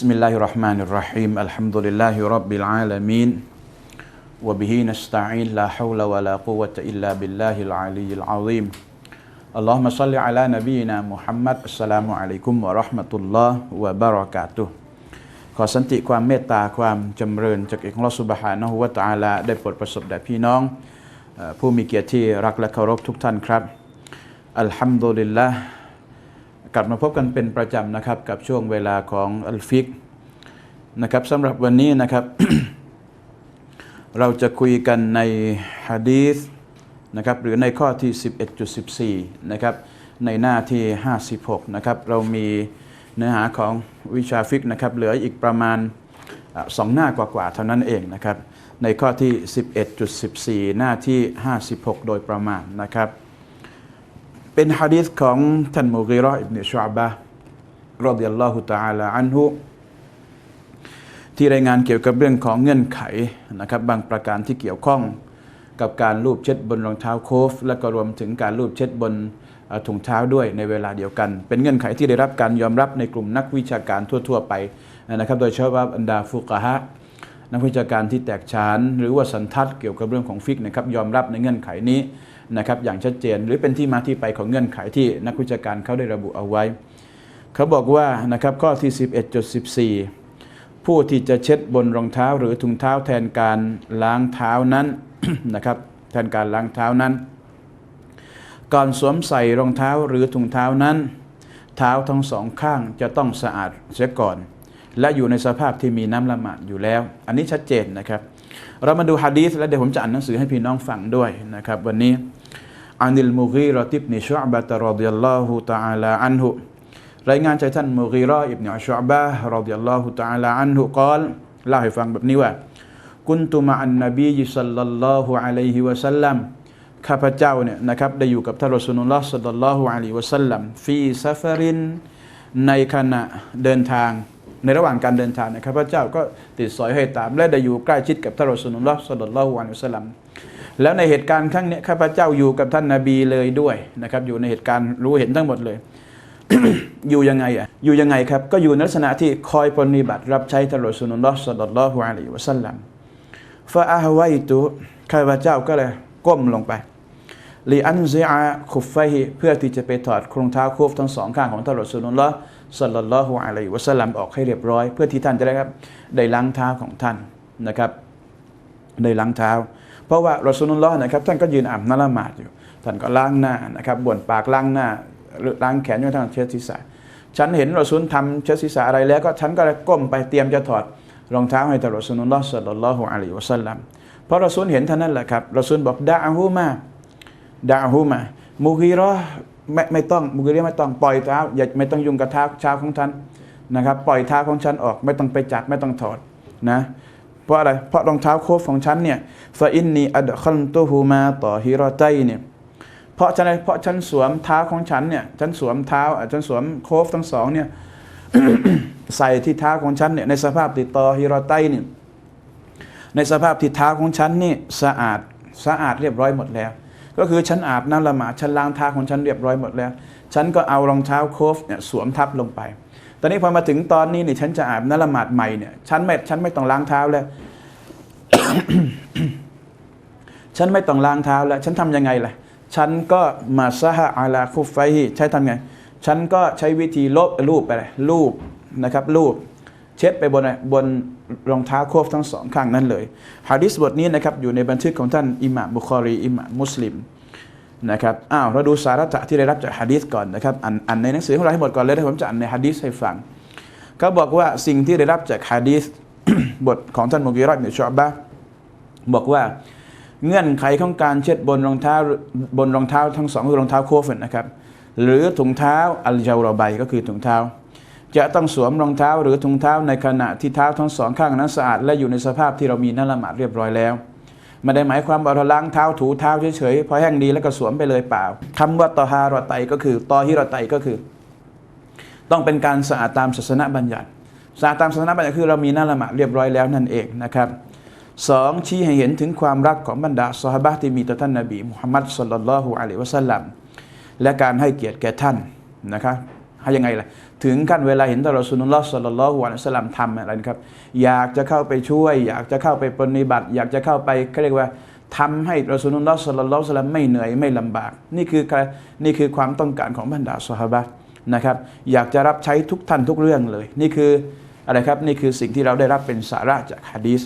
بسم الله الرحمن الرحيم الحمد لله رب العالمين وبه نستعين لا حول ولا قوة إلا بالله العلي العظيم اللهم صل على نبينا محمد السلام عليكم ورحمة الله وبركاته ขอสันติความเมตตาความจำเริญจากอิกรสุบหานหุวตาลาได้โปรดประสบแด่พี่น้อง ผู้มีเกียรติรักและเคารพทุกท่านครับอัลฮัมดุลิลละ กลับมาพบกันเป็นประจำนะครับกับช่วงเวลาของอัลฟิกนะครับสำหรับวันนี้นะครับ เราจะคุยกันในฮะดีษนะครับหรือในข้อที่ 11.14 นะครับ ในหน้าที่ 56 นะครับ เรามีเนื้อหาของวิชาฟิกนะครับ เหลืออีกประมาณสองหน้ากว่าๆเท่านั้นเองนะครับ ในข้อที่ 11.14 หน้าที่ 56 โดยประมาณนะครับ เป็นฮะดีษของท่านมุกีราะอิบเนชุอบะรอฎิยัลลอฮุตะอาลาอันฮุที่รายงานเกี่ยวกับเรื่องของเงื่อนไขนะครับบางประการที่เกี่ยวข้องกับการลูบเช็ดบนรองเท้าโคฟ และก็รวมถึงการลูบเช็ดบนถุงเท้าด้วยในเวลาเดียวกัน เป็นเงื่อนไขที่ได้รับการยอมรับในกลุ่มนักวิชาการทั่ว ๆ ไปนะครับ โดยเฉพาะบรรดาฟุกะฮะนักวิชาการที่แตกฉาน หรือว่าสันทัดเกี่ยวกับเรื่องของฟิกนะครับยอมรับในเงื่อนไขนี้ นะครับอย่างชัดเจน หรือเป็นที่มาที่ไปของเงื่อนไขที่นักวิชาการเขาได้ระบุเอาไว้ เขาบอกว่านะครับข้อที่ 11.14 ผู้ที่จะเช็ดบนรองเท้าหรือถุงเท้าแทนการล้างเท้านั้นนะครับแทนการล้างเท้านั้น ก่อนสวมใส่รองเท้าหรือถุงเท้านั้น เท้าทั้งสองข้างจะต้องสะอาดเสียก่อน และอยู่ในสภาพที่มีน้ำละหมาดอยู่แล้ว อันนี้ชัดเจนนะครับ เรามาดูฮะดีษแล้วเดี๋ยวผมจะอ่านหนังสือให้พี่น้องฟังด้วยนะครับวันนี้อานิลมุกีรอติบนิชุอบะตะรอดิยัลลอฮุตะอาลาอันฮุรายงานจากท่านมุกีรออิบเนชุอบะรอดิยัลลอฮุตะอาลาอันฮุกล่าวเล่าให้ฟังแบบนี้ว่ากุนตุมะอันนบีสัลลัลลอฮุอะลัยฮิวะสัลลัมข้าพเจ้าเนี่ยนะครับได้อยู่กับท่านรอสูลุลลอฮ์สัลลัลลอฮุอะลัยฮิวะสัลลัมฟีซัฟรินในขณะเดินทาง ในระหว่างการเดินทางเนยข้าพระเจ้าก็ติดสอยให้ตาม และได้อยู่ใกล้ชิดกับท่านรอสูลุลลอฮ์สลลัลลอฮุอะลัยฮิสลัมแล้วในเหตุการณ์ครั้งนี้ข้าพเจ้าอยู่กับท่านนบีเลยด้วยนะครับอยู่ในเหตุการณ์รู้เห็นทั้งหมดเลย อยู่ยังไงอะอยู่ยังไงครับก็อยู่ในลักษณะที่คอยปฏิบัติรับใช้ท่านรอสูลุลลอฮ์สลลัลลอฮุอะลัยฮิวะสัลลัมฟาอาฮวายตุข้าพเจ้าก็เลยก้มลงไป ลีอันซิอาคุฟไฟเพื่อที่จะไปถอดรองเท้าคูฟทั้งสองข้างของท่านรอสูลุลลอฮ์สัลลัลลอฮุอะลัยฮิวะสัลลัมออกให้เรียบร้อย เพื่อที่ท่านจะได้ครับได้ล้างเท้าของท่านนะครับได้ล้างเท้า เพราะว่ารอสูลุลลอฮ์นะครับท่านก็ยืนอาบน้ำละหมาดอยู่ ท่านก็ล้างหน้านะครับบ่วนปากล้างหน้าหรือล้างแขนจนทั้งเช็ดศีรษะฉันเห็นรอซูลทำเช็ดศีรษะอะไรแล้วก็ฉันก็เลยก้มไปเตรียมจะถอดรองเท้าให้ท่านรอซูลุลลอฮ์สัลลัลลอฮุอะลัยฮิวะสัลลัมเพราะรอซูลเห็นท่านั้นแหละครับรอซูลบอกดะอาฮูมา ดาฮูมามุกีรอไม่ไม่ต้องมุกีรอไม่ต้องปล่อยเท้าอย่าไม่ต้องยุ่งกับเท้าเท้าของท่านนะครับ ปล่อยเท้าของฉันออกไม่ต้องไปจับไม่ต้องถอดนะเพราะอะไรเพราะรองเท้าโคฟของฉันเนี่ยฟาอินนีอัดคัลตุฮูมาต่อฮิรอไตเนี่ยเพราะฉะนั้นเพราะฉันสวมเท้าของฉันเนี่ยฉันสวมเท้าฉันสวมโคฟทั้งสองเนี่ยใส่ที่เท้าของฉันเนี่ยในสภาพติดต่อฮิรอไตเนี่ยในสภาพที่เท้าของฉันนี่สะอาดสะอาดเรียบร้อยหมดแล้ว ก็คือฉันอาบน้ำละหมาดฉันล้างเท้าของฉันเรียบร้อยหมดแล้ว ฉันก็เอารองเท้าโคฟเนี่ยสวมทับลงไป ตอนนี้พอมาถึงตอนนี้เนี่ยฉันจะอาบน้ำละหมาดใหม่เนี่ยฉันไม่ฉันไม่ต้องล้างเท้าแล้ว ฉันไม่ต้องล้างเท้าแล้ว ฉันทำยังไงล่ะ ฉันก็มาซะฮะอาลาคุฟไฟฮิใช้ทำไง ฉันก็ใช้วิธีลบรูปไปเลยรูปนะครับรูป เช็ดไปบนบนรองเท้าโคฟทั้งสองข้างนั้นเลยฮะดิษบทนี้นะครับอยู่ในบันทึกของท่านอิหม่ามบุคอรีอิหม่ามมุสลิมนะครับอ้าวเราดูสาระที่ได้รับจากฮะดิษก่อนนะครับอ่านอ่านในหนังสือของเราให้หมดก่อนเลยแล้วผมจะอ่านในฮะดิษให้ฟังเขาบอกว่าสิ่งที่ได้รับจากฮะดิษบทของท่านมุกีรอดเนี่ยชอบะบอกว่าเงื่อนไขของการเช็ดบนรองเท้าบนรองเท้าทั้งสองคือรองเท้าโคฟนะครับหรือถุงเท้าอัลจาวรอใบก็คือถุงเท้า จะต้องสวมรองเท้าหรือถุงเท้าในขณะที่เท้าทั้งสองข้างนั้นสะอาด และอยู่ในสภาพที่เรามีน้ำละหมาดเรียบร้อยแล้วไม่ได้หมายความว่าเราล้างเท้าถูเท้าเฉยๆพอแห้งดีแล้วก็สวมไปเลยเปล่าคำว่าตอฮารอไตก็คือตอฮิรอไตก็คือ ต้องเป็นการสะอาดตามศาสนบัญญัติสะอาดตามศาสนบัญญัติคือเรามีน้ำละหมาดเรียบร้อยแล้วนั่นเองนะครับสองชี้ให้เห็นถึงความรักของบรรดาซอฮาบะที่มีต่อท่านนบีมุฮัมมัดสุลลัลลอฮุอะลัยวะสัลลัมและการให้เกียรติแก่ท่านนะครับ ให้ยังไงล่ะ ถึงขั้นเวลาเห็นท่ารอซูลุลลอฮ์สัลลัลลอฮุอะลัยฮิวะสัลลัมทำอะไรนะครับ อยากจะเข้าไปช่วย อยากจะเข้าไปปฏิบัติ อยากจะเข้าไปเขาเรียกว่าทำให้รอซูลุลลอฮ์สัลลัลลอฮุอะลัยฮิวะสัลลัมไม่เหนื่อยไม่ลำบาก นี่คือนี่คือความต้องการของบรรดาสหายนะครับ อยากจะรับใช้ทุกท่านทุกเรื่องเลย นี่คืออะไรครับ นี่คือสิ่งที่เราได้รับเป็นสาระจากฮะดีษ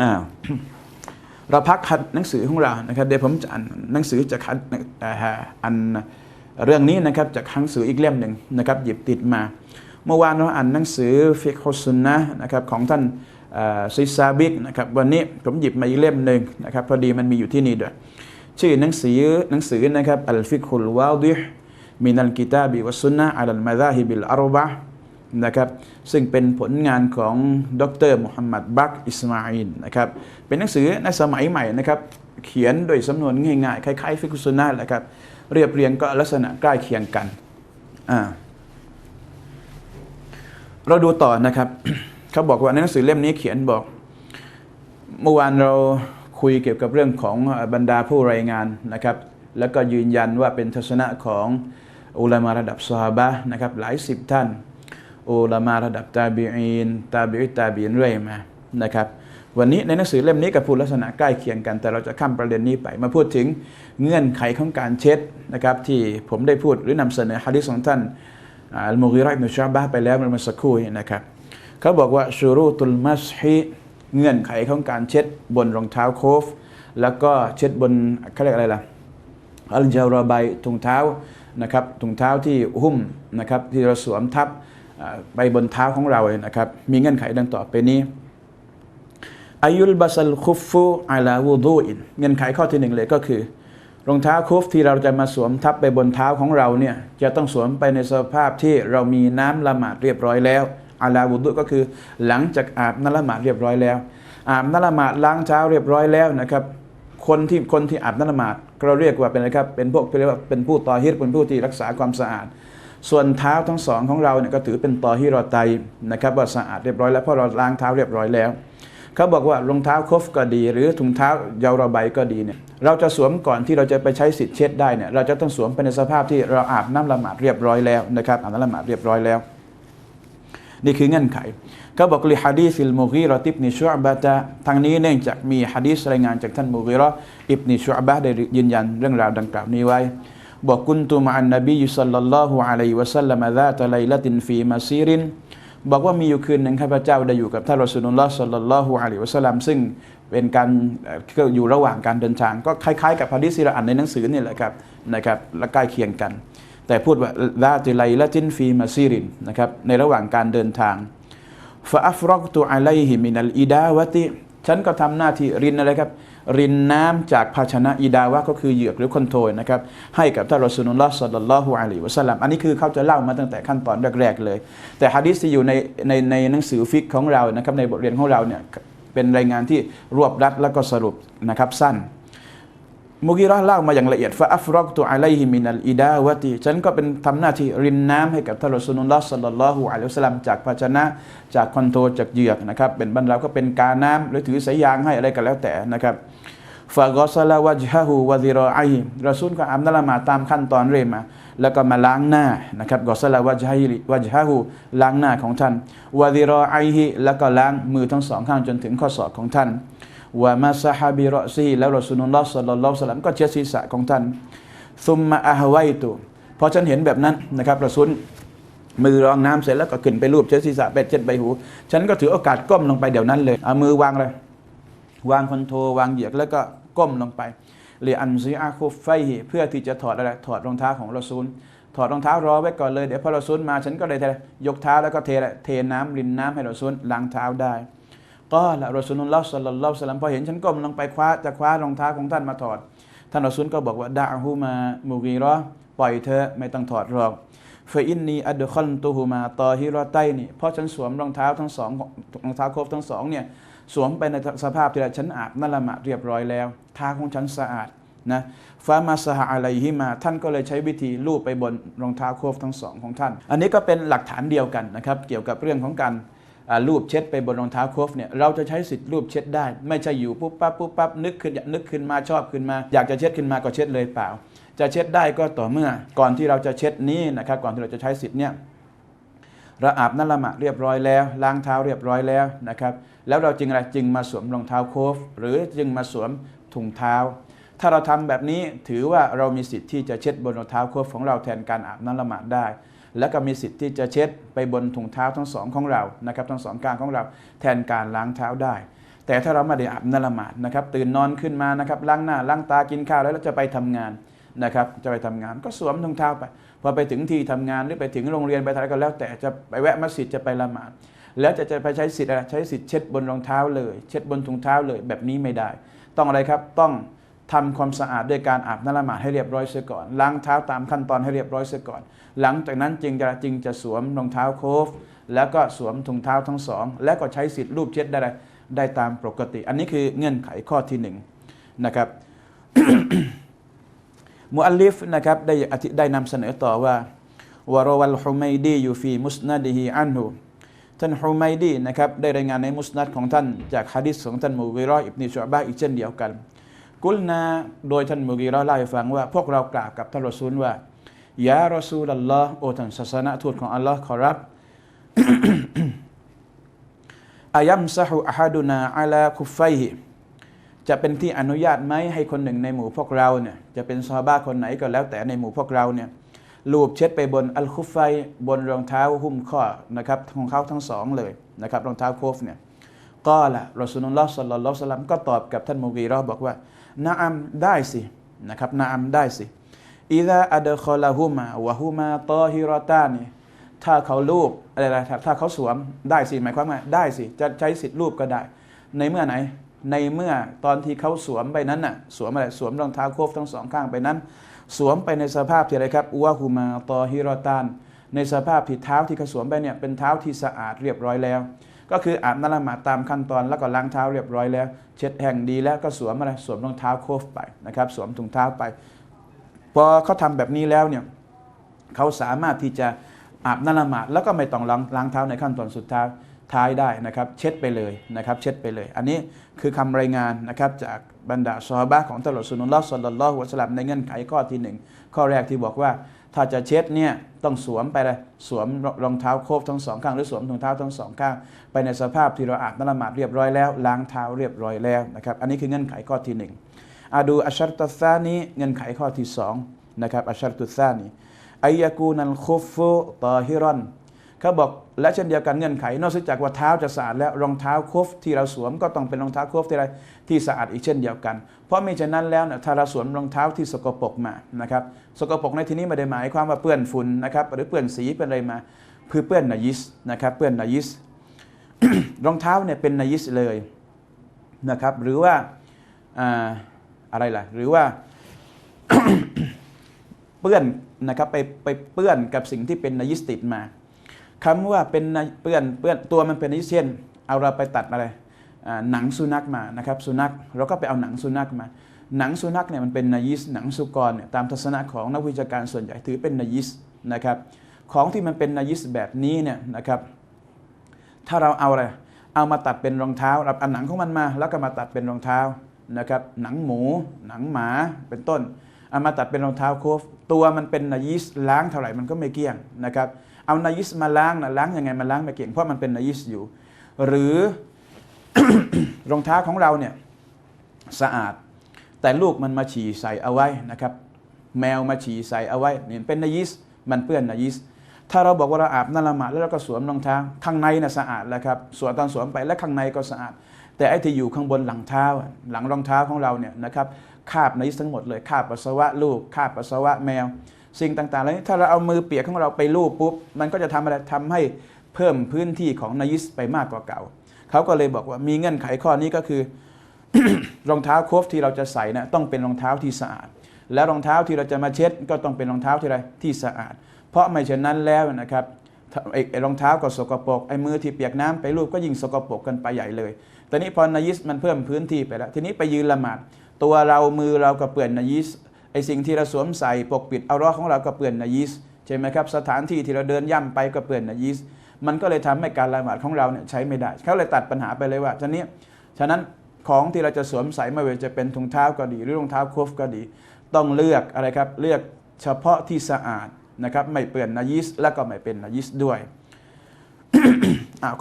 อ้าวเราพักหนังสือของเรานะครับเดี๋ยวผมจะอ่านหนังสือจากหัดเอ่ออัน เรื่องนี้นะครับจากหนังสืออีกเล่มหนึ่งนะครับหยิบติดมา เมื่อวานเราอ่านหนังสือฟิกฮุสซุนนะนะครับของท่านซิซาบิกนะครับวันนี้ผมหยิบมาอีกเล่มหนึ่งนะครับพอดีมันมีอยู่ที่นี่ด้วย ชื่อหนังสือหนังสือนะครับอัลฟิกฮุลวาดิฮ์มินัลกิตาบิวัสซุนนะอัลมาซาฮิบิลอารบะนะครับซึ่งเป็นผลงานของดรมุฮัมมัดบักอิสมาอินนะครับเป็นหนังสือในสมัยใหม่นะครับเขียนโดยสำนวนง่ายๆคล้ายๆฟิกฮุสซุนนะแหละครับ เรียบเรียงก็ลักษณะใกล้เคียงกันเราดูต่อนะครับเขาบอกว่าในหนังสือเล่มนี้เขียนบอก เมื่อวานเราคุยเกี่ยวกับเรื่องของบรรดาผู้รายงานนะครับ แล้วก็ยืนยันว่าเป็นทัศนะของอุลามาระดับซาบะนะครับ หลายสิบท่านอุลามาระดับตาบีอีนตาบีอิตาบีนเรื่อยมานะครับ วันนี้ในหนังสือเล่มนี้กับพูดลักษณะใกล้เคียงกัน แต่เราจะข้ามประเด็นนี้ไป มาพูดถึงเงื่อนไขของการเช็ดนะครับที่ผมได้พูดหรือนำเสนอฮะดิษของท่านอัลมุกีรออิบนุชาบะไปแล้วเมื่อสักครู่นะครับเขาบอกว่าชูรูตุลมัสฮิเงื่อนไขของการเช็ดบนรองเท้าโคฟ แล้วก็เช็ดบนเขาเรียกอะไรล่ะอัลจาราไบถุงเท้านะครับถุงเท้าที่หุ้มนะครับที่เราสวมทับไปบนเท้าของเรานะครับมีเงื่อนไขดังต่อไปนี้ อายุลบัสัลคุฟฟูอาลาวูดูอินเงื่อนไขข้อที่หนึ่งเลยก็คือ รองเท้าคุฟที่เราจะมาสวมทับไปบนเท้าของเราเนี่ยจะต้องสวมไปในสภาพที่เรามีน้ำละหมาดเรียบร้อยแล้วอาลาวุดุก็คือหลังจากอาบน้ำละหมาดเรียบร้อยแล้ว อาบน้ำละหมาดล้างเท้าเรียบร้อยแล้วนะครับ คนที่คนที่อาบน้ำละหมาดเราเรียกว่าเป็นอะไรครับเป็นพวกเรียกว่าเป็นผู้ตอฮิรเป็นผู้ที่รักษาความสะอาด ส่วนเท้าทั้งสองของเราเนี่ยก็ถือเป็นตอฮิรอไตนะครับว่าสะอาดเรียบร้อยแล้วเพราะเราล้างเท้าเรียบร้อยแล้ว เขาบอกว่ารองเท้าคฟก็ดี หรือถุงเท้ายาวระบายก็ดีเนี่ยเราจะสวมก่อนที่เราจะไปใช้สิทธิ์เช็ดได้เนี่ยเราจะต้องสวมไปในสภาพที่เราอาบน้ำละหมาดเรียบร้อยแล้วนะครับอาบน้ำละหมาดเรียบร้อยแล้ว นี่คือเงื่อนไขเขาบอกลิฮะดีฟิลมุกีรอติบนิชุอบะตะทางนี้เนื่องจากมีฮะดีษรายงานจากท่านมุกีรออิบนิชุอบะได้ยืนยันเรื่องราวดังกล่าวนี้ไว้บอกกุนตุมะอันนบีสัลลัลลอฮุอะลัยฮิวะสัลลัมะซาตะไลละตินฟีมาซีริน บอกว่ามีอยู่คืนหนึ่งข้าพเจ้าได้อยู่กับท่านรอสุนุลลอฮ์สัลลัลลอฮุอะลัยฮิวะสัลลัมซึ่งเป็นการเอ่อก็อยู่ระหว่างการเดินทาง ก็คล้ายๆกับฮะดีษที่เราอ่านในหนังสือนี่แหละครับนะครับและใกล้เคียงกัน แต่พูดว่าลาติไลละตินฟีมาซีรินนะครับในระหว่างการเดินทางฟาอัฟรอกตุอะลัยฮิมินัลอิดาวะติ ฉันก็ทำหน้าที่รินอะไรครับ รินน้ำจากภาชนะอีดาวะก็คือเหยือกหรือคอนโทรนะครับ ให้กับท่านรอสุนุลลอฮ์สัลลัลลอฮุอะลัยฮิวะสัลลัมอันนี้คือเขาจะเล่ามาตั้งแต่ขั้นตอนแรกๆเลย แต่ฮะดิษที่อยู่ในในในหนังสือฟิกของเรานะครับในบทเรียนของเราเนี่ยเป็นรายงานที่รวบรัดแล้วก็สรุปนะครับสั้น มุกีเราเล่ามาอย่างละเอียดฟาอัฟรอกตุอะไลฮิมินัลอิดาวะติฉันก็เป็นทำหน้าที่รินน้ำให้กับท่านรอซูลุลลอฮ์สัลลัลลอฮุอะลัยฮิวสลลัมจากภาชนะจากคอนโทรจากเหยือกนะครับเป็นบรรเราก็เป็นกาน้ำหรือถือสายยางให้อะไรก็แล้วแต่นะครับฟากอซาลาวะจฮะฮูวะซิรอไอฮิรอซูลก็อาบน้ำละหมาดตามขั้นตอนเรื่อยมา แล้วก็มาล้างหน้านะครับกอซาลาวะจฮะฮิวะจฮะฮูล้างหน้าของท่านวะซิรอไอฮิแล้วก็ล้างมือทั้งสองข้างจนถึงข้อศอกของท่าน ว่ามาซาฮาบิรอซีแล้วรอสูลุลลอฮ์สัลลัลลอฮุสลัมก็เช็ดศีรษะของท่านซุมมาอาฮวัยตุพอฉันเห็นแบบนั้นนะครับรอซูลมือรองน้ำเสร็จแล้วก็ขึ้นไปรูปเช็ดศีรษะไปเช็ดใบหู ฉันก็ถือโอกาสก้มลงไปเดี๋ยวนั้นเลยเอามือวางเลยวางคอนโทรวางเหยียกแล้วก็ก้มลงไปเรียอันซีอาคุฟไฟเพื่อที่จะถอดอะไรถอดรองเท้าของรอซูลถอดรองเท้ารอไว้ก่อนเลยเดี๋ยวพอรอซูลมาฉันก็เลยยกเท้าแล้วก็เทเทน้ำรินน้ำให้รอซูลล้างเท้าได้ ก็ละรอซูลุลลอฮ์สัลลัลลอฮุอะลัยฮิวะสัลลัมพอเห็นฉันก้มลงไปคว้าจะคว้ารองเท้าของท่านมาถอด ท่านรอซูลก็บอกว่าดะฮูมามุกีราะห์ปล่อยเธอไม่ต้องถอดหรอกฟอินนีอัดคอนตูฮูมาตอฮิรอไตนี่เพราะฉันสวมรองเท้าทั้งสองรองเท้าครบทั้งสองเนี่ยสวมไปในสภาพที่ฉันอาบนั่นละมาดเรียบร้อยแล้วเท้าของฉันสะอาดนะฟามาสหะอะไรฮิมา ท่านก็เลยใช้วิธีลูบไปบนรองเท้าโคฟทั้งสองของท่าน อันนี้ก็เป็นหลักฐานเดียวกันนะครับ เกี่ยวกับเรื่องของการ รูปเช็ดไปบนรองเท้าโคฟเนี่ยเราจะใช้สิทธิ์รูปเช็ดได้ ไม่ใช่อยู่ปุ๊บปั๊บปุ๊บปั๊บนึกขึ้นนึกขึ้นมาชอบขึ้นมา อยากจะเช็ดขึ้นมาก็เช็ดเลยเปล่า จะเช็ดได้ก็ต่อเมื่อ ก่อนที่เราจะเช็ดนี้นะครับก่อนที่เราจะใช้สิทธิ์เนี่ยเราอาบน้ำละหมาดเรียบร้อยแล้ว ล้างเท้าเรียบร้อยแล้วนะครับแล้วเราจึงอะไรจึงมาสวมรองเท้าโคฟ หรือจึงมาสวมถุงเท้า ถ้าเราทำแบบนี้ถือว่าเรามีสิทธิ์ที่จะเช็ดบนรองเท้าโคฟของเราแทนการอาบน้ำละหมาดได้ และก็มีสิทธิ์ที่จะเช็ดไปบนถุงเท้าทั้งสองของเรานะครับทั้งสองกลางของเราแทนการล้างเท้าได้ แต่ถ้าเราไม่ได้อาบน้ำละหมาดนะครับตื่นนอนขึ้นมานะครับล้างหน้าล้างตากินข้าวแล้วเราจะไปทำงานนะครับจะไปทำงานก็สวมถุงเท้าไปพอไปถึงที่ทำงานหรือไปถึงโรงเรียนไปอะไรก็แล้ว แต่จะไปแวะมัสยิดจะไปละหมาด แล้วจะจะไปใช้สิทธิ์อะไรใช้สิทธิ์เช็ดบนรองเท้าเลย เช็ดบนถุงเท้าเลยแบบนี้ไม่ได้ ต้องอะไรครับต้อง ทำความสะอาดด้วยการอาบน้ำละหมาดให้เรียบร้อยเสียก่อน ล้างเท้าตามขั้นตอนให้เรียบร้อยเสียก่อน หลังจากนั้นจึงจะจึงจะสวมรองเท้าโคฟ แล้วก็สวมถุงเท้าทั้งสอง แล้วก็ใช้สิทธิ์รูปเช็ดได้ได้ตามปกติ อันนี้คือเงื่อนไขข้อที่หนึ่งนะครับมุอัลลิฟนะครับได้ได้นำเสนอต่อว่าวารวัลฮุมัยดีอยู่ฟีมุสนัดิฮิอันฮุท่านฮุมัยดีนะครับได้รายงานในมุสนัดของท่านจากฮะดิษของท่านมูกีรออิบนิชุอบะอีกเช่นเดียวกัน กุลนาโดยท่านมูกีรอเล่าให้ฟังว่า พวกเรากล่าวกับท่านรอซูลว่ายารอซูลัลลอฮ์โอท่านศาสนทูตของอัลลอฮ์ขอรับอายัมซะฮุอะฮัดุนาอะลาคุฟไฟฮิจะเป็นที่อนุญาตไหมให้คนหนึ่งในหมู่พวกเราเนี่ยจะเป็นซอฮาบะคนไหนก็แล้วแต่ในหมู่พวกเราเนี่ยลูบเช็ดไปบนอัลคุฟไฟบนรองเท้าหุ้มข้อนะครับของเขาทั้งสองเลยนะครับรองเท้าโคฟเนี่ยก็ละรอสูลุลลอฮ์สัลลัลลอฮุสัลลัมก็ตอบกับท่านมูกีเราบอกว่า นะอัมได้สินะครับนะอัมได้สิอิดะอัดคอลาฮุมาวะฮุมาตอฮิรอตานีถ้าเขารูปอะไรนะถ้าเขาสวมได้สิหมายความว่าได้สิจะใช้สิทธิ์รูปก็ได้ ในเมื่อไหน ในเมื่อตอนที่เขาสวมไปนั้นน่ะสวมอะไรสวมรองเท้าโคฟทั้งสองข้างไปนั้น สวมไปในสภาพที่อะไรครับอัวฮูมาตอฮิรอตานในสภาพที่เท้าที่เขาสวมไปเนี่ยเป็นเท้าที่สะอาดเรียบร้อยแล้ว ก็คืออาบน้ำละหมาดตามขั้นตอนแล้วก็ล้างเท้าเรียบร้อยแล้ว เช็ดแห่งดีแล้วก็สวมอะไรสวมรองเท้าโคฟไปนะครับสวมถุงเท้าไป พอเขาทำแบบนี้แล้วเนี่ยเขาสามารถที่จะอาบน้ำละหมาดแล้วก็ไม่ต้องล้างล้างเท้าในขั้นตอนสุดท้ายท้ายได้นะครับเช็ดไปเลยนะครับเช็ดไปเลย อันนี้คือคำรายงานนะครับจากบรรดาซอฮาบะของตลอดสุนทรลอฮ์สัลลัลลอฮุอะลัยฮิวะสัลลัมในเงื่อนไขข้อที่หนึ่งข้อแรกที่บอกว่า ถ้าจะเช็ดเนี่ยต้องสวมไปเลยสวมรองเท้าโคบทั้งสองข้างหรือสวมถุงเท้าทั้งสองข้างไปในสภาพที่เราอาบน้ำละหมาดเรียบร้อยแล้วล้างเท้าเรียบร้อยแล้วนะครับ อันนี้คือเงื่อนไขข้อที่หนึ่งอาดูอัชชัรตุซานี้เงื่อนไขข้อที่สองนะครับอัชชัรตุซานีอายกูนัลคุฟฟุตอฮิรอน เขาบอกและเช่นเดียวกันเงื่อนไข นอกจากว่าเท้าจะสะอาดแล้วรองเท้าโคฟที่เราสวมก็ต้องเป็นรองเท้าคฟที่อะไรที่สะอาดอีกเช่นเดียวกัน เพราะม่เช่นนั้นแล้วเนี่ยถ้าเราสวมรองเท้าที่สกปรกมานะครับสกปรกในที่นี้ไม่ได้หมายความว่าเปื้อนฝุ่นนะครับหรือเปื้อนสีเป็นอะไรมาคือเปื้อนนายิสนะครับเปื้อนนายิสรองเท้าเนี่ยเป็นนายิสเลยนะครับหรือว่าอ่าอะไรล่ะหรือว่าเปื้อนนะครับไปไปเปื้อนกับสิ่งที่เป็นนายิสติดมา คำว่าเป็นเปื้อนเปื้อนตัวมันเป็นนิเช่นเอาเราไปตัดอะไรหนังสุนัขมานะครับสุนัขเราก็ไปเอาหนังสุนัขมา หนังสุนัขเนี่ยมันเป็นนายิสหนังสุกรเนี่ยตามทัศนะของนักวิชาการส่วนใหญ่ถือเป็นนายิสนะครับของที่มันเป็นนายิสแบบนี้เนี่ยนะครับถ้าเราเอาอะไรเอามาตัดเป็นรองเท้าเราเอาหนังของมันมา แล้วก็มาตัดเป็นรองเท้านะครับหนังหมู หนังหมาเป็นต้นเอามาตัดเป็นรองเท้าโคฟตัวมันเป็นนายิสล้างเท่าไหร่มันก็ไม่เกี้ยงนะครับ เอานายิสมาล้างนะล้างยังไงมันล้างไม่เกลี้ยงเพราะมันเป็นนายิสอยู่ หรือรองเท้าของเราเนี่ยสะอาด แต่ลูกมันมาฉี่ใส่เอาไว้นะครับ แมวมาฉี่ใส่เอาไว้เนี่ยเป็นนายิสมันเปื้อนนายิสถ้าเราบอกว่าเราอาบน้ำละหมาดแล้วเราก็สวมรองเท้าข้างในน่ะสะอาดแล้วครับสวมตอนสวมไปและข้างในก็สะอาด แต่ไอ้ที่อยู่ข้างบนหลังเท้า หลังรองเท้าของเราเนี่ยนะครับคาบนายิสทั้งหมดเลยคาบปัสสาวะลูกคาบปัสสาวะแมว สิ่งต่างๆเหล่านี้ถ้าเราเอามือเปียกของเราไปลูบปุ๊บมันก็จะทำอะไรทำให้เพิ่มพื้นที่ของนายิสไปมากกว่าเก่า เขาก็เลยบอกว่ามีเงื่อนไขข้อนี้ก็คือ รองเท้าโคฟที่เราจะใส่นะต้องเป็นรองเท้าที่สะอาด และรองเท้าที่เราจะมาเช็ด ก็ต้องเป็นรองเท้าที่อะไรที่สะอาด เพราะไม่เช่นนั้นแล้วนะครับไอ้รองเท้าก็สกปรกไอ้มือที่เปียกน้ำไปลูบก็ยิ่งสกปรกกันไปใหญ่เลยตอนนี้พอนายิสมันเพิ่มพื้นที่ไปแล้ว ทีนี้ไปยืนละหมาดตัวเรามือเราก็เปื้อนนายิส อ้สิ่งที่เราสวมใส่ปกปิดเอาร้อของเราก็เปื้อนนายิสใช่ไหมครับสถานที่ที่เราเดินย่ำไปก็เปื้อนนายิสมันก็เลยทำให้การละหมาดของเราเนี่ยใช้ไม่ได้เขาเลยตัดปัญหาไปเลยว่าฉะนี้ฉะนั้นของที่เราจะสวมใส่ไม่ว่าจะเป็นถุงเท้าก็ดี หรือรองเท้าโคฟก็ดี ต้องเลือกอะไรครับเลือกเฉพาะที่สะอาดนะครับไม่เปื้อนนายิสและก็ไม่เป็นนายิสด้วย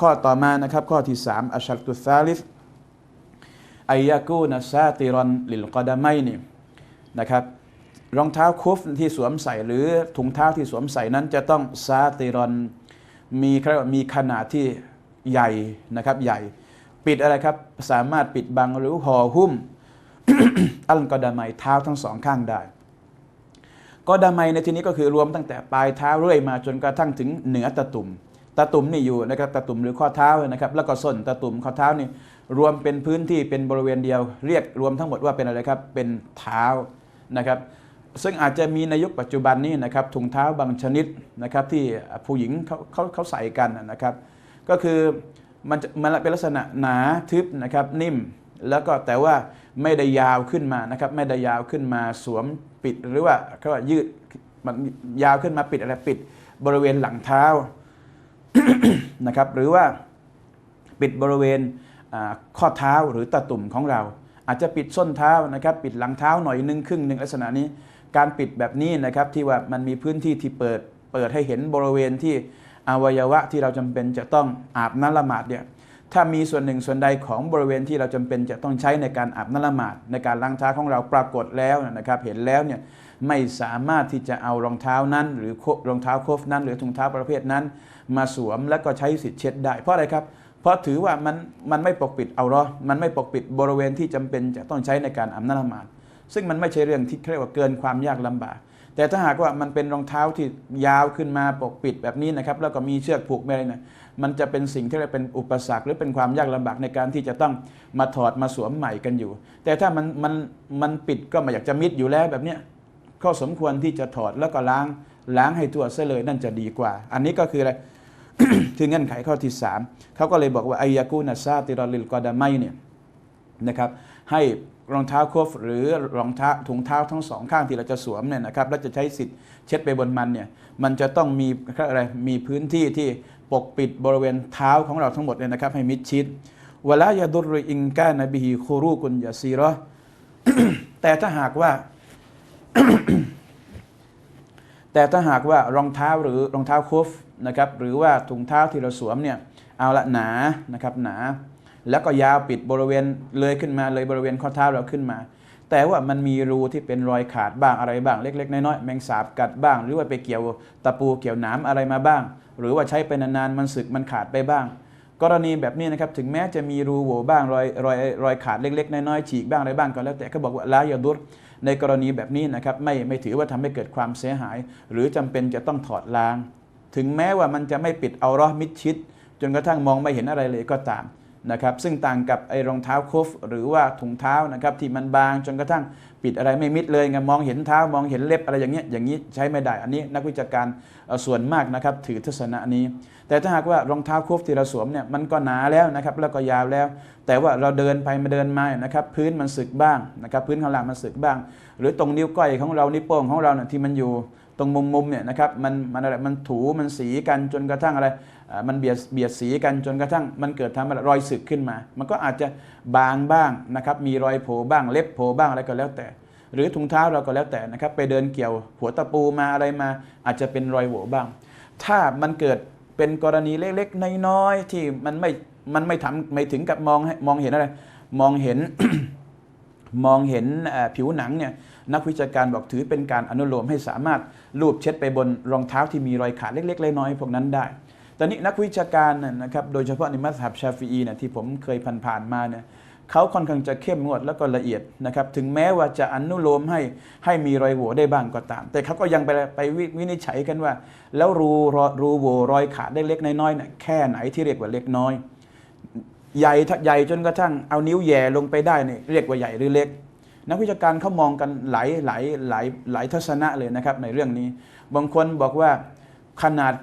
ข้อต่อมานะครับข้อที่สามอัชชัรตุซาลิฟอายากูนัสซาติรอนลิลกอดาไมนี่นะครับ รองเท้าคุฟที่สวมใส่หรือถุงเท้าที่สวมใส่นั้นจะต้องซาติรอนมีขาเรียกว่ามีขนาดที่ใหญ่นะครับใหญ่ ปิดอะไรครับสามารถปิดบังหรือห่อหุ้มอัลกอดาไมเท้าทั้งสองข้างได้กอดาไมในที่นี้ก็คือรวมตั้งแต่ปลายเท้าเรื่อยมาจนกระทั่งถึงเหนือตะตุ่มตะตุ่มนี่อยู่นะครับตะตุ่มหรือข้อเท้านะครับ แล้วก็ส้นตะตุ่มข้อเท้านี่รวมเป็นพื้นที่เป็นบริเวณเดียว เรียกรวมทั้งหมดว่าเป็นอะไรครับเป็นเท้านะครับ ซึ่งอาจจะมีในยุคปัจจุบันนี้นะครับถุงเท้าบางชนิดนะครับที่ผู้หญิงเขาเขาเขาใส่กันนะครับ ก็คือมันมันเป็นลักษณะหนาทึบนะครับนิ่ม แล้วก็แต่ว่าไม่ได้ยาวขึ้นมานะครับไม่ได้ยาวขึ้นมาสวมปิดหรือว่าเขาว่ายืดมันยาวขึ้นมาปิดอะไรปิดบริเวณหลังเท้านะครับหรือว่าปิดบริเวณข้อเท้าหรือตะตุ่มของเรา อาจจะปิดส้นเท้านะครับ ปิดหลังเท้าหน่อยหนึงครึ่งหนึ่งลักษณะนี้ การปิดแบบนี้นะครับที่ว่ามันมีพื้นที่ที่เปิดเปิดให้เห็นบริเวณที่อวัยวะที่เราจำเป็นจะต้องอาบน้ำละหมาดเนี่ยถ้ามีส่วนหนึ่งส่วนใดของบริเวณที่เราจำเป็นจะต้องใช้ในการอาบน้ำละหมาดในการล้างเท้าของเราปรากฏแล้วนะครับ เห็นแล้วเนี่ยไม่สามารถที่จะเอารองเท้านั้น หรือรองเท้าโคฟนั้น หรือถุงเท้าประเภทนั้น มาสวมแล้วก็ใช้สิทธิ์เช็ดได้ เพราะอะไรครับ เพราะถือว่ามันมันไม่ปกปิดเอาหรอมันไม่ปกปิดบริเวณที่จำเป็นจะต้องใช้ในการอาบน้ำละหมาด ซึ่งมันไม่ใช่เรื่องที่เรียกว่าเกินความยากลำบาก แต่ถ้าหากว่ามันเป็นรองเท้าที่ยาวขึ้นมาปกปิดแบบนี้นะครับแล้วก็มีเชือกผูกอะไรนี่ยมันจะเป็นสิ่งที่เรียกเป็นอุปสรรค หรือเป็นความยากลำบากในการที่จะต้องมาถอดมาสวมใหม่กันอยู่ แต่ถ้ามันมันมันปิดก็ไม่อยากจะมิดอยู่แล้วแบบเนี้ยก็สมควรที่จะถอดแล้วก็ล้างล้างให้ทั่วเสียเลยนั่นจะดีกว่า อันนี้ก็คืออะไรคือเงื่อนไขข้อที่สามเขาก็เลยบอกว่าอายากูนัสซาติรอลิลกอดาไมเนี่ยนะครับให้ รองเท้าคฟหรือรองเท้าถุงเท้าทั้งสองข้างที่เราจะสวมเนี่ยนะครับแล้วจะใช้สิทธิ์เช็ดไปบนมันเนี่ยมันจะต้องมีอะไรมีพื้นที่ที่ปกปิดบริเวณเท้าของเราทั้งหมดเนี่ยนะครับให้มิดชิดเวลายาดุรอิงกานบิฮิคูรูกุนยาซีรอแต่ถ้าหากว่า แต่ถ้าหากว่ารองเท้าหรือรองเท้าคฟนะครับหรือว่าถุงเท้าที่เราสวมเนี่ยเอาละหนานะครับหนา แล้วก็ยาวปิดบริเวณเลยขึ้นมาเลยบริเวณข้อเท้าเราขึ้นมา แต่ว่ามันมีรูที่เป็นรอยขาดบ้างอะไรบ้างเล็ก ๆ น้อยๆแมงสาบกัดบ้าง หรือว่าไปเกี่ยวตะปูเกี่ยวหนามอะไรมาบ้าง หรือว่าใช้ไปนานๆมันสึกมันขาดไปบ้าง กรณีแบบนี้นะครับถึงแม้จะมีรูโหว่บ้างรอยรอยรอยขาดเล็ก ๆ น้อยๆฉีกบ้างอะไรบ้างก็แล้วแต่เขาบอกว่าลายาดุรในกรณีแบบนี้นะครับไม่ไม่ถือว่าทำให้เกิดความเสียหาย หรือจำเป็นจะต้องถอดล้าง ถึงแม้ว่ามันจะไม่ปิดเอารอมิดชิด จนกระทั่งมองไม่เห็นอะไรเลยก็ตาม นะครับซึ่งต่างกับไอ้รองเท้าคุฟหรือว่าถุงเท้านะครับที่มันบางจนกระทั่งปิดอะไรไม่มิดเลยไงมองเห็นเท้ามองเห็นเล็บอะไรอย่างเงี้ยอย่างนี้ใช้ไม่ได้ อันนี้นักวิชาการส่วนมากนะครับถือทัศนะนี้ แต่ถ้าหากว่ารองเท้าคุฟที่เราสวมเนี่ยมันก็หนาแล้วนะครับแล้วก็ยาวแล้ว แต่ว่าเราเดินไปมาเดินมานะครับพื้นมันสึกบ้างนะครับพื้นข้างล่างมันสึกบ้าง หรือตรงนิ้วก้อยของเรานิ้วโป้งของเราเนี่ยที่มันอยู่ตรงมุมๆเนี่ยนะครับมันมันอะไรมันถูมันสีกันจนกระทั่งอะไร มันเบียดเบียดสีกันจนกระทั่งมันเกิดทำรอยสึกขึ้นมา มันก็อาจจะบางบ้างนะครับมีรอยโผล่บ้างเล็บโผล่บ้างอะไรก็แล้วแต่ หรือถุงเท้าเราก็แล้วแต่นะครับไปเดินเกี่ยวหัวตะปูมาอะไรมา อาจจะเป็นรอยโหว่บ้าง ถ้ามันเกิดเป็นกรณีเล็กๆน้อยๆที่มันไม่มันไม่ทำไม่ถึงกับมองมองเห็นอะไรมองเห็นมองเห็นผิวหนังเนี่ยนักวิชาการบอกถือเป็นการอนุโลมให้สามารถลูบเช็ดไปบนรองเท้าที่มีรอยขาดเล็กๆน้อยๆพวกนั้นได้ ตอนนี้นักวิชาการนะครับโดยเฉพาะในมัสฮับชาฟีอีเนี่ยที่ผมเคยผ่านๆมาเนี่ยเขาค่อนข้างจะเข้มงวดแล้วก็ละเอียดนะครับถึงแม้ว่าจะอนุโลมให้ให้มีรอยโหว่ได้บ้างก็ตาม แต่เขาก็ยังไปไปวิวินิจฉัยกันว่า แล้วรูรอรูโหว่รอยขาดเล็กน้อยๆเนี่ยแค่ไหนที่เรียกว่าเล็กน้อย ใหญ่ใหญ่จนกระทั่งเอานิ้วแย่ลงไปได้เนี่ยเรียกว่าใหญ่หรือเล็ก นักวิชาการเขามองกันหลายหลายหลายหลายทัศนะเลยนะครับในเรื่องนี้ บางคนบอกว่าขนาด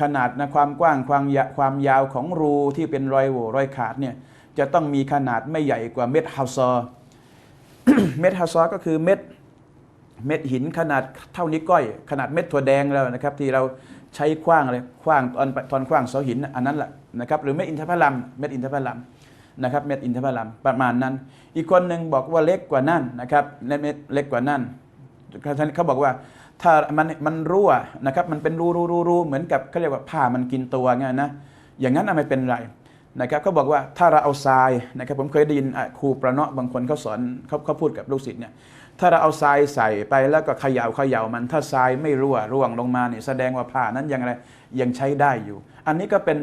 ขนาดนะความกว้างความยาความยาวของรูที่เป็นรอยโหว่รอยขาดเนี่ยจะต้องมีขนาดไม่ใหญ่กว่าเม็ดฮาวซอเม็ดฮาวซอก็คือเม็ดเม็ดหินขนาดเท่านิ้วก้อย ขนาดเม็ดถั่วแดงแล้วนะครับ ที่เราใช้คว้างอะไรคว้างตอนตอนคว้างเสาหินอันนั้นแหละนะครับหรือเม็ดอินทผลัมเม็ดอินทผลัมนะครับเม็ดอินทผลัมประมาณนั้น อีกคนหนึ่งบอกว่าเล็กกว่านั้นนะครับเม็ดเล็กกว่านั้นเขาบอกว่า ถ้ามันมันรั่วนะครับมันเป็นรูรูรูรูเหมือนกับเขาเรียกว่าผ้ามันกินตัวไงนะอย่างนั้นอะไม่เป็นไรนะครับเขาบอกว่าถ้าเราเอาทรายนะครับผมเคยได้ยินครูประเนาะบางคนเขาสอนเขาเขาพูดกับลูกศิษย์เนี่ยถ้าเราเอาทรายใส่ไปแล้วก็เขย่าเขย่ามัน ถ้าทรายไม่รั่วร่วงลงมาเนี่ยแสดงว่าผ้านั้นยังอะไรยังใช้ได้อยู่ อันนี้ก็เป็น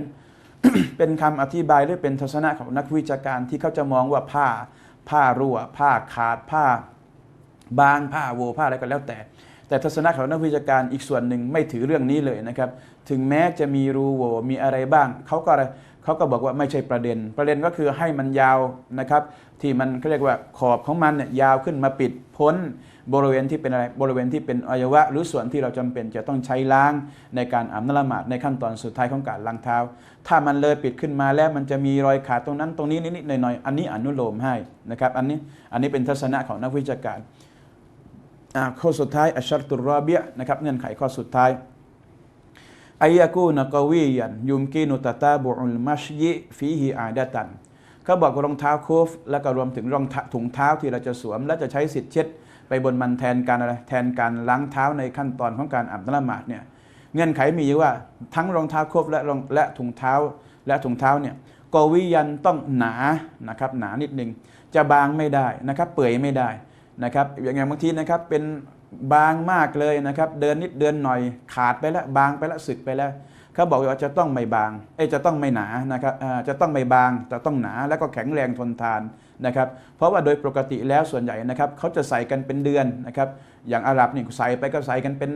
เป็นคำอธิบายหรือเป็นทัศนะของนักวิชาการที่เขาจะมองว่าผ้าผ้ารั่ว ผ้าขาดผ้าบางผ้าโวผ้าอะไรก็แล้วแต่ แต่ทัศนะของนักวิชาการอีกส่วนหนึ่งไม่ถือเรื่องนี้เลยนะครับ ถึงแม้จะมีรูโวมีอะไรบ้าง เขาก็เขาก็บอกว่าไม่ใช่ประเด็น ประเด็นก็คือให้มันยาวนะครับ ที่มันเขาเรียกว่าขอบของมันเนี่ยยาวขึ้นมาปิดพ้นบริเวณที่เป็นอะไรบริเวณที่เป็นอวัยวะ หรือส่วนที่เราจำเป็นจะต้องใช้ล้างในการอาบน้ำละหมาดในขั้นตอนสุดท้ายของการล้างเท้า ถ้ามันเลยปิดขึ้นมาแล้วมันจะมีรอยขาดตรงนั้นตรงนี้นิดๆหน่อยๆอันนี้อนุโลมให้นะครับอันนี้อันนี้เป็นทัศนะของนักวิชาการ ข้อสุดท้ายอัชรตุรอเบียนะครับเงื่อนไขข้อสุดท้ายอายะกูนกวียันยุมกีนุตตาบุอุลมัชยิฟีฮิอาดะตันเขาบอกรองเท้าคูฟแล้วก็รวมถึงรองถุงเท้าที่เราจะสวม และจะใช้สิทธิ์เช็ดไปบนมันแทนการอะไรแทนการล้างเท้าในขั้นตอนของการอาบน้ำละหมาดเนี่ยเงื่อนไขมีอยู่ว่าทั้งรองเท้าคูฟและรองและถุงเท้าและถุงเท้าเนี่ยกวียันต้องหนานะครับหนานิดนึงจะบางไม่ได้นะครับเปื่อยไม่ได้ นะครับอย่างไงบางทีนะครับเป็นบางมากเลยนะครับเดินนิดเดินหน่อยขาดไปแล้วบางไปแล้วสึกไปแล้วเขาบอกว่าจะต้องไม่บางเอจะต้องไม่หนานะครับจะต้องไม่บางจะต้องหนาแล้วก็แข็งแรงทนทานนะครับเพราะว่าโดยปกติแล้วส่วนใหญ่นะครับเขาจะใส่กันเป็นเดือนนะครับอย่างอาหรับนี่ใส่ไปก็ใส่กันเป็น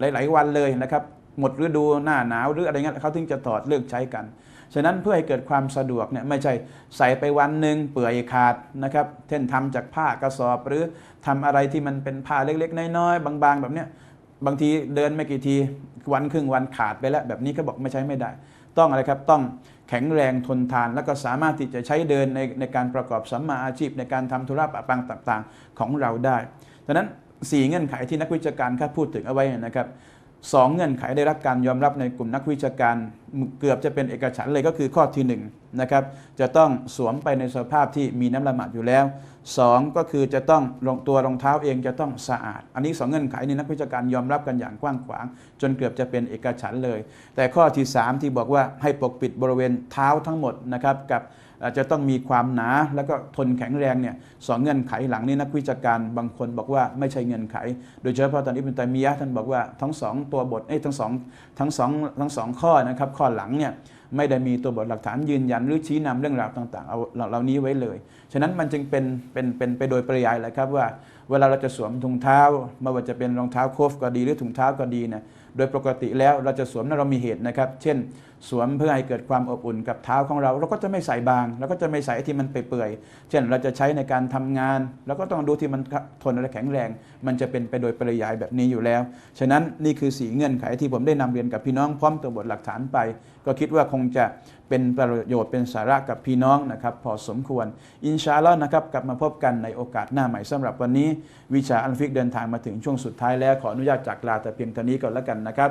หลาย ๆ วันเลยนะครับหมดฤดูหน้าหนาวหรืออะไรเงี้ยเขาถึงจะถอดเลิกใช้กัน ฉะนั้นเพื่อให้เกิดความสะดวกเนี่ยไม่ใช่ใส่ไปวันหนึ่งเปื่อยขาดนะครับเช่นทำจากผ้ากระสอบ หรือทำอะไรที่มันเป็นผ้าเล็กๆ น้อยๆบางๆ แบบเนี้ยบางทีเดินไม่กี่ทีวันครึ่งวันขาดไปแล้ว แบบนี้เขาบอกไม่ใช้ไม่ได้ ต้องอะไรครับต้องแข็งแรงทนทาน แล้วก็สามารถที่จะใช้เดินในในการประกอบสัมมาอาชีพ ในการทำธุระปะปังต่างๆ ของเราได้ดังนั้นสี่เงื่อนไขที่นักวิชาการเขาพูดถึงเอาไว้นะครับ สองเงื่อนไขได้รับการยอมรับในกลุ่มนักวิชาการเกือบจะเป็นเอกฉันเลยก็คือข้อที่หนึ่งนะครับจะต้องสวมไปในสภาพที่มีน้ำละหมาดอยู่แล้วสองก็คือจะต้องรองตัวรองเท้าเองจะต้องสะอาด อันนี้สองเงื่อนไขนี้นักวิชาการยอมรับกันอย่างกว้างขวาง จนเกือบจะเป็นเอกฉันเลย แต่ข้อที่สามที่บอกว่าให้ปกปิดบริเวณเท้าทั้งหมดนะครับกับ จจะต้องมีความหนาแล้วก็ทนแข็งแรงเนี่ยสองเงื่อนไขหลังนี้นักวิชาการบางคนบอกว่าไม่ใช่เงื่อนไข โดยเฉพาะตอนนี้เป็นตมียะท่านบอกว่าทั้งสองตัวบทเอ้ทั้งสองทั้งสองทั้งสองข้อนะครับข้อหลังเนี่ยไม่ได้มีตัวบทหลักฐานยืนยันหรือชี้นำเรื่องราวต่างๆเอาเหล่านี้ไว้เลย ฉะนั้นมันจึงเป็นเป็นเป็นไปโดยปริยายแหละครับว่า เวลาเราจะสวมถุงเท้าไม่ว่าจะเป็นรองเท้าโคฟก็ดีหรือถุงเท้าก็ดีเนี่ยโดยปกติแล้วเราจะสวมนั้นเรามีเหตุนะครับ เช่นสวมเพื่อให้เกิดความอบอุ่นกับเท้าของเรา เราก็จะไม่ใส่บางเราก็จะไม่ใส่ที่มันเปื่อยๆเช่นเราจะใช้ในการทำงานเราก็ต้องดูที่มันทนและแข็งแรง มันจะเป็นไปโดยปริยายแบบนี้อยู่แล้ว ฉะนั้นนี่คือสีเงื่อนไขที่ผมได้นำเรียนกับพี่น้องพร้อมตัวบทหลักฐานไป ก็คิดว่าคงจะเป็นประโยชน์เป็นสาระกับพี่น้องนะครับ พอสมควร อินชาอัลลอฮ์นะครับกลับมาพบกันในโอกาสหน้าใหม่สำหรับวันนี้ วิชาอัลฟิกเดินทางมาถึงช่วงสุดท้ายแล้วขออนุญาตจากลาแต่เพียงเท่านี้ก่อนแล้วกันนะครับ